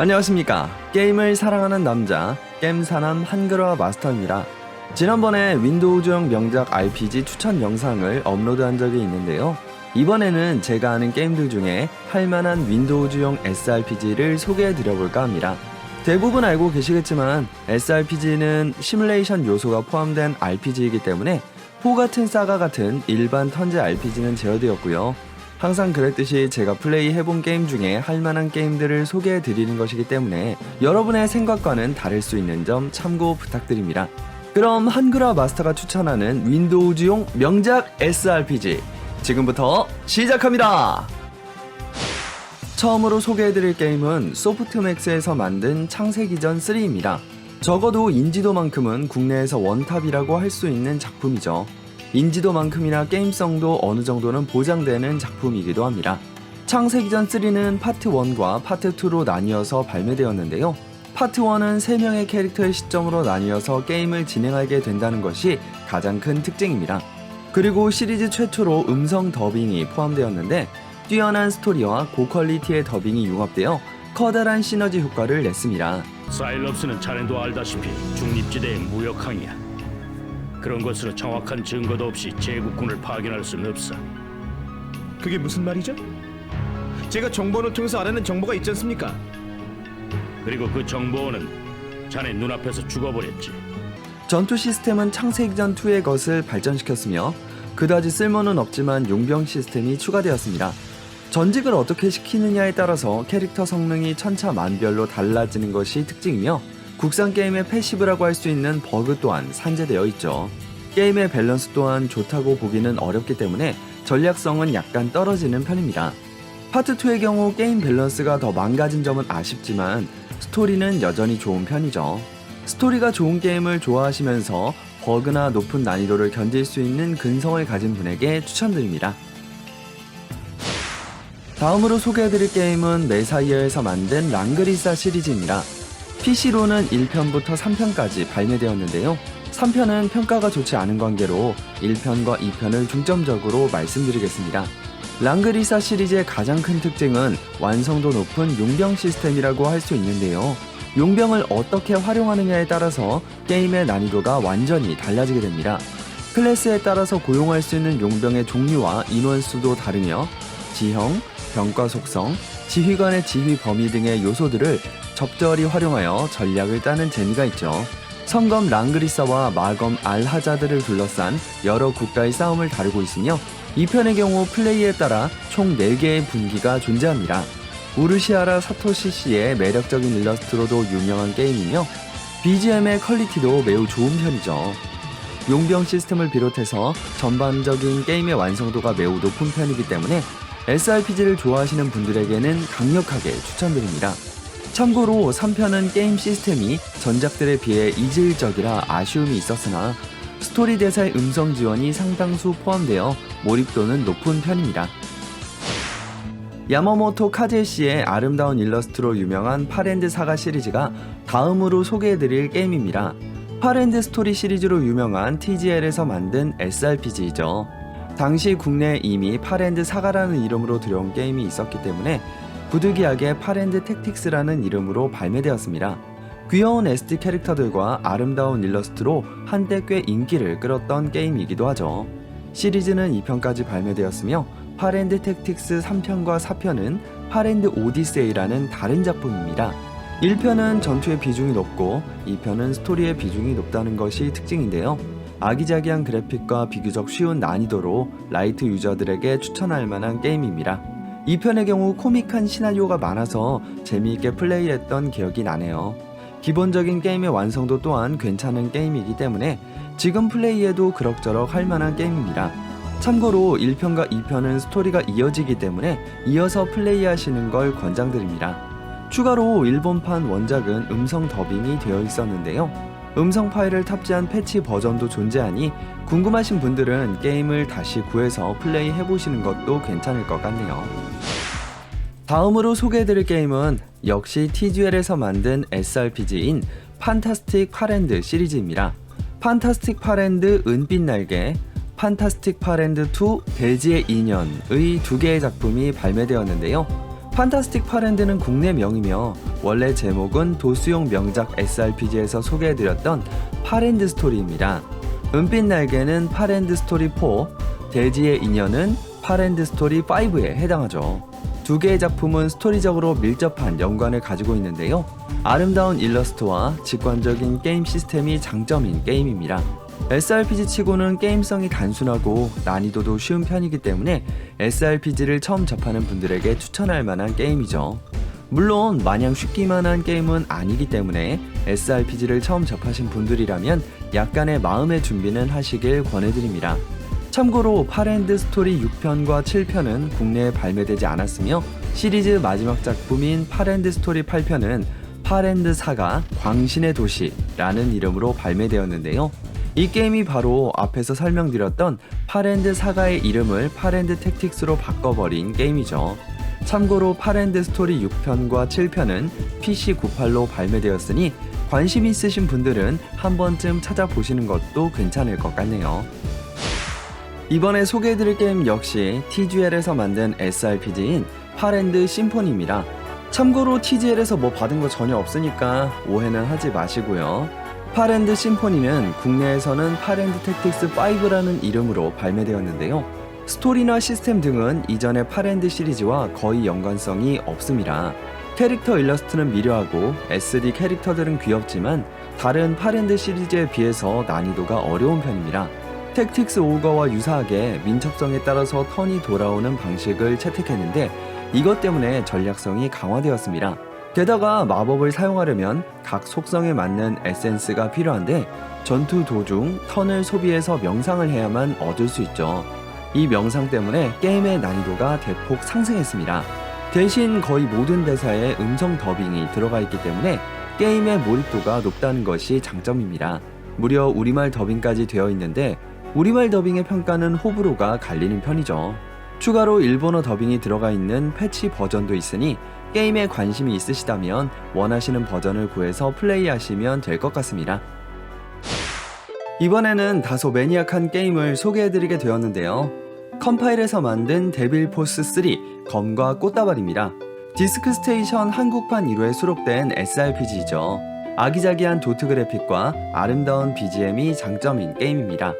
안녕하십니까. 게임을 사랑하는 남자, 게임사남 한글화 마스터입니다. 지난번에 윈도우즈용 명작 RPG 추천 영상을 업로드한 적이 있는데요. 이번에는 제가 아는 게임들 중에 할만한 윈도우즈용 SRPG를 소개해 드려볼까 합니다. 대부분 알고 계시겠지만 SRPG는 시뮬레이션 요소가 포함된 RPG이기 때문에 포 같은 사가 같은 일반 턴제 RPG는 제어되었고요. 항상 그랬듯이 제가 플레이 해본 게임 중에 할만한 게임들을 소개해 드리는 것이기 때문에 여러분의 생각과는 다를 수 있는 점 참고 부탁드립니다. 그럼 한글화 마스터가 추천하는 윈도우즈용 명작 SRPG 지금부터 시작합니다. 처음으로 소개해드릴 게임은 소프트맥스에서 만든 창세기전 3입니다. 적어도 인지도만큼은 국내에서 원탑이라고 할 수 있는 작품이죠. 인지도만큼이나 게임성도 어느 정도는 보장되는 작품이기도 합니다. 창세기 전 3는 파트 1과 파트 2로 나뉘어서 발매되었는데요. 파트 1은 3명의 캐릭터의 시점으로 나뉘어서 게임을 진행하게 된다는 것이 가장 큰 특징입니다. 그리고 시리즈 최초로 음성 더빙이 포함되었는데 뛰어난 스토리와 고퀄리티의 더빙이 융합되어 커다란 시너지 효과를 냈습니다. 사일럽스는 자네도 알다시피 중립지대의 무역항이야. 그런 것으로 정확한 증거도 없이 제국군을 파견할 수는 없어. 그게 무슨 말이죠? 제가 정보원을 통해서 알아낸 정보가 있지 않습니까? 그리고 그 정보원은 자네 눈앞에서 죽어버렸지. 전투 시스템은 창세기 전 2의 것을 발전시켰으며 그다지 쓸모는 없지만 용병 시스템이 추가되었습니다. 전직을 어떻게 시키느냐에 따라서 캐릭터 성능이 천차만별로 달라지는 것이 특징이며 국산 게임의 패시브라고 할 수 있는 버그 또한 산재되어 있죠. 게임의 밸런스 또한 좋다고 보기는 어렵기 때문에 전략성은 약간 떨어지는 편입니다. 파트 2의 경우 게임 밸런스가 더 망가진 점은 아쉽지만 스토리는 여전히 좋은 편이죠. 스토리가 좋은 게임을 좋아하시면서 버그나 높은 난이도를 견딜 수 있는 근성을 가진 분에게 추천드립니다. 다음으로 소개해드릴 게임은 메사이어에서 만든 랑그리사 시리즈입니다. PC로는 1편부터 3편까지 발매되었는데요. 3편은 평가가 좋지 않은 관계로 1편과 2편을 중점적으로 말씀드리겠습니다. 랑그리사 시리즈의 가장 큰 특징은 완성도 높은 용병 시스템이라고 할 수 있는데요. 용병을 어떻게 활용하느냐에 따라서 게임의 난이도가 완전히 달라지게 됩니다. 클래스에 따라서 고용할 수 있는 용병의 종류와 인원수도 다르며 지형, 병과 속성, 지휘관의 지휘 범위 등의 요소들을 적절히 활용하여 전략을 따는 재미가 있죠. 성검 랑그리사와 마검 알하자드를 둘러싼 여러 국가의 싸움을 다루고 있으며 2편의 경우 플레이에 따라 총 4개의 분기가 존재합니다. 우르시아라 사토시 씨의 매력적인 일러스트로도 유명한 게임이며 BGM의 퀄리티도 매우 좋은 편이죠. 용병 시스템을 비롯해서 전반적인 게임의 완성도가 매우 높은 편이기 때문에 SRPG를 좋아하시는 분들에게는 강력하게 추천드립니다. 참고로 3편은 게임 시스템이 전작들에 비해 이질적이라 아쉬움이 있었으나 스토리 대사의 음성 지원이 상당수 포함되어 몰입도는 높은 편입니다. 야마모토 카제 씨의 아름다운 일러스트로 유명한 파랜드 사가 시리즈가 다음으로 소개해드릴 게임입니다. 파랜드 스토리 시리즈로 유명한 TGL에서 만든 SRPG이죠. 당시 국내에 이미 파랜드 사가라는 이름으로 들여온 게임이 있었기 때문에 부득이하게 파랜드 택틱스라는 이름으로 발매되었습니다. 귀여운 SD 캐릭터들과 아름다운 일러스트로 한때 꽤 인기를 끌었던 게임이기도 하죠. 시리즈는 2편까지 발매되었으며 파랜드 택틱스 3편과 4편은 파랜드 오디세이라는 다른 작품입니다. 1편은 전투의 비중이 높고 2편은 스토리의 비중이 높다는 것이 특징인데요. 아기자기한 그래픽과 비교적 쉬운 난이도로 라이트 유저들에게 추천할 만한 게임입니다. 2편의 경우 코믹한 시나리오가 많아서 재미있게 플레이했던 기억이 나네요. 기본적인 게임의 완성도 또한 괜찮은 게임이기 때문에 지금 플레이해도 그럭저럭 할 만한 게임입니다. 참고로 1편과 2편은 스토리가 이어지기 때문에 이어서 플레이하시는 걸 권장드립니다. 추가로 일본판 원작은 음성 더빙이 되어 있었는데요. 음성 파일을 탑재한 패치 버전도 존재하니 궁금하신 분들은 게임을 다시 구해서 플레이 해 보시는 것도 괜찮을 것 같네요. 다음으로 소개해드릴 게임은 역시 TGL에서 만든 SRPG인 판타스틱 파랜드 시리즈입니다. 판타스틱 파랜드 은빛 날개, 판타스틱 파랜드 2 대지의 인연의 두 개의 작품이 발매되었는데요. 판타스틱 파랜드는 국내 명이며 원래 제목은 도수용 명작 SRPG에서 소개해드렸던 파랜드 스토리입니다. 은빛 날개는 파랜드 스토리 4, 대지의 인연은 파랜드 스토리 5에 해당하죠. 두 개의 작품은 스토리적으로 밀접한 연관을 가지고 있는데요. 아름다운 일러스트와 직관적인 게임 시스템이 장점인 게임입니다. SRPG 치고는 게임성이 단순하고 난이도도 쉬운 편이기 때문에 SRPG를 처음 접하는 분들에게 추천할 만한 게임이죠. 물론 마냥 쉽기만 한 게임은 아니기 때문에 SRPG를 처음 접하신 분들이라면 약간의 마음의 준비는 하시길 권해드립니다. 참고로 파랜드 스토리 6편과 7편은 국내에 발매되지 않았으며 시리즈 마지막 작품인 파랜드 스토리 8편은 파랜드 사가 광신의 도시라는 이름으로 발매되었는데요. 이 게임이 바로 앞에서 설명드렸던 파랜드 사가의 이름을 파랜드 택틱스로 바꿔버린 게임이죠. 참고로 파랜드 스토리 6편과 7편은 PC98로 발매되었으니 관심 있으신 분들은 한 번쯤 찾아보시는 것도 괜찮을 것 같네요. 이번에 소개해드릴 게임 역시 TGL에서 만든 SRPG인 파랜드 심포니입니다. 참고로 TGL에서 뭐 받은 거 전혀 없으니까 오해는 하지 마시고요. 파랜드 심포니는 국내에서는 파랜드 택틱스 5라는 이름으로 발매되었는데요. 스토리나 시스템 등은 이전의 파랜드 시리즈와 거의 연관성이 없습니다. 캐릭터 일러스트는 미려하고 SD 캐릭터들은 귀엽지만 다른 파랜드 시리즈에 비해서 난이도가 어려운 편입니다. 택틱스 오거와 유사하게 민첩성에 따라서 턴이 돌아오는 방식을 채택했는데 이것 때문에 전략성이 강화되었습니다. 게다가 마법을 사용하려면 각 속성에 맞는 에센스가 필요한데 전투 도중 턴을 소비해서 명상을 해야만 얻을 수 있죠. 이 명상 때문에 게임의 난이도가 대폭 상승했습니다. 대신 거의 모든 대사에 음성 더빙이 들어가 있기 때문에 게임의 몰입도가 높다는 것이 장점입니다. 무려 우리말 더빙까지 되어 있는데 우리말 더빙의 평가는 호불호가 갈리는 편이죠. 추가로 일본어 더빙이 들어가 있는 패치 버전도 있으니 게임에 관심이 있으시다면 원하시는 버전을 구해서 플레이하시면 될 것 같습니다. 이번에는 다소 매니악한 게임을 소개해드리게 되었는데요. 컴파일에서 만든 데빌 포스 3 검과 꽃다발입니다. 디스크 스테이션 한국판 1호에 수록된 SRPG이죠. 아기자기한 도트 그래픽과 아름다운 BGM이 장점인 게임입니다.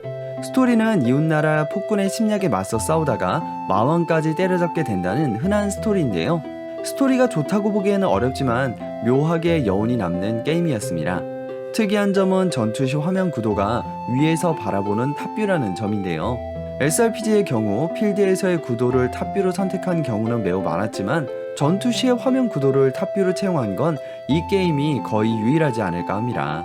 스토리는 이웃나라 폭군의 침략에 맞서 싸우다가 마왕까지 때려잡게 된다는 흔한 스토리인데요. 스토리가 좋다고 보기에는 어렵지만 묘하게 여운이 남는 게임이었습니다. 특이한 점은 전투 시 화면 구도가 위에서 바라보는 탑뷰라는 점인데요. SRPG의 경우 필드에서의 구도를 탑뷰로 선택한 경우는 매우 많았지만 전투 시의 화면 구도를 탑뷰로 채용한 건 이 게임이 거의 유일하지 않을까 합니다.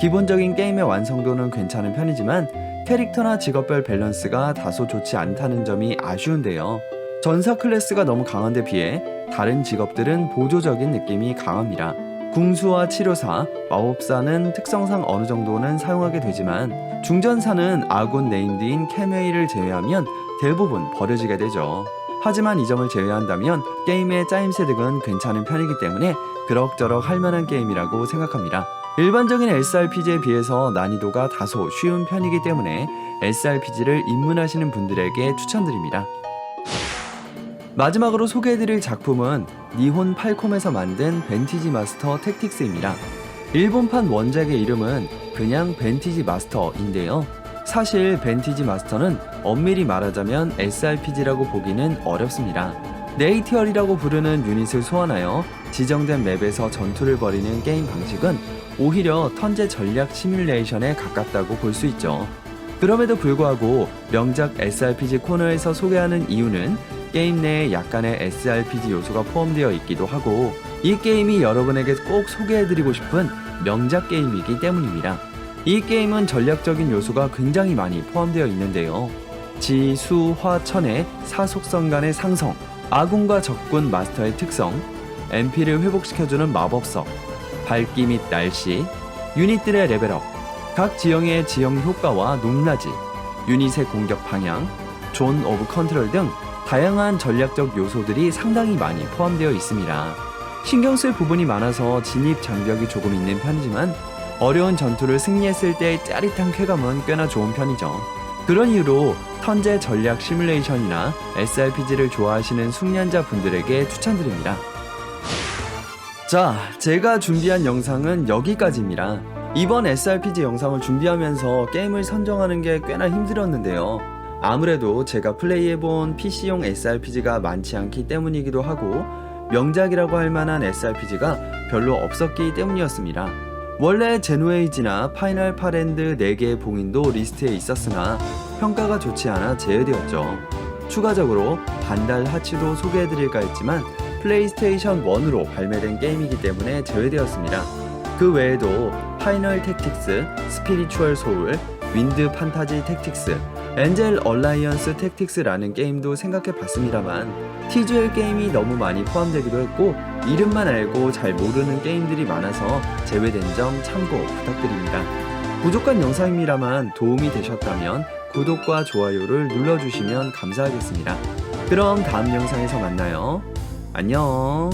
기본적인 게임의 완성도는 괜찮은 편이지만 캐릭터나 직업별 밸런스가 다소 좋지 않다는 점이 아쉬운데요. 전사 클래스가 너무 강한 데 비해 다른 직업들은 보조적인 느낌이 강합니다. 궁수와 치료사, 마법사는 특성상 어느 정도는 사용하게 되지만 중전사는 아군 네임드인 케메이를 제외하면 대부분 버려지게 되죠. 하지만 이 점을 제외한다면 게임의 짜임새 등은 괜찮은 편이기 때문에 그럭저럭 할 만한 게임이라고 생각합니다. 일반적인 SRPG에 비해서 난이도가 다소 쉬운 편이기 때문에 SRPG를 입문하시는 분들에게 추천드립니다. 마지막으로 소개해드릴 작품은 니혼 팔콤에서 만든 벤티지 마스터 택틱스입니다. 일본판 원작의 이름은 그냥 벤티지 마스터인데요. 사실 벤티지 마스터는 엄밀히 말하자면 SRPG라고 보기는 어렵습니다. 네이티얼이라고 부르는 유닛을 소환하여 지정된 맵에서 전투를 벌이는 게임 방식은 오히려 턴제 전략 시뮬레이션에 가깝다고 볼 수 있죠. 그럼에도 불구하고 명작 SRPG 코너에서 소개하는 이유는 게임 내에 약간의 SRPG 요소가 포함되어 있기도 하고 이 게임이 여러분에게 꼭 소개해드리고 싶은 명작 게임이기 때문입니다. 이 게임은 전략적인 요소가 굉장히 많이 포함되어 있는데요. 지, 수, 화, 천의 사속성 간의 상성, 아군과 적군 마스터의 특성, MP를 회복시켜주는 마법석, 밝기 및 날씨, 유닛들의 레벨업, 각 지형의 지형 효과와 높낮이, 유닛의 공격 방향, 존 오브 컨트롤 등 다양한 전략적 요소들이 상당히 많이 포함되어 있습니다. 신경 쓸 부분이 많아서 진입 장벽이 조금 있는 편이지만 어려운 전투를 승리했을 때의 짜릿한 쾌감은 꽤나 좋은 편이죠. 그런 이유로 턴제 전략 시뮬레이션이나 SRPG를 좋아하시는 숙련자 분들에게 추천드립니다. 자, 제가 준비한 영상은 여기까지입니다. 이번 SRPG 영상을 준비하면서 게임을 선정하는 게 꽤나 힘들었는데요. 아무래도 제가 플레이해본 PC용 SRPG가 많지 않기 때문이기도 하고 명작이라고 할 만한 SRPG가 별로 없었기 때문이었습니다. 원래 제노에이지나 파이널 파랜드 4개의 봉인도 리스트에 있었으나 평가가 좋지 않아 제외되었죠. 추가적으로 반달 하치도 소개해드릴까 했지만 플레이스테이션 1으로 발매된 게임이기 때문에 제외되었습니다. 그 외에도 파이널 택틱스, 스피리추얼 소울, 윈드 판타지 택틱스, 엔젤 얼라이언스 택틱스라는 게임도 생각해 봤습니다만 TGL 게임이 너무 많이 포함되기도 했고 이름만 알고 잘 모르는 게임들이 많아서 제외된 점 참고 부탁드립니다. 부족한 영상입니다만 도움이 되셨다면 구독과 좋아요를 눌러주시면 감사하겠습니다. 그럼 다음 영상에서 만나요. 안녕.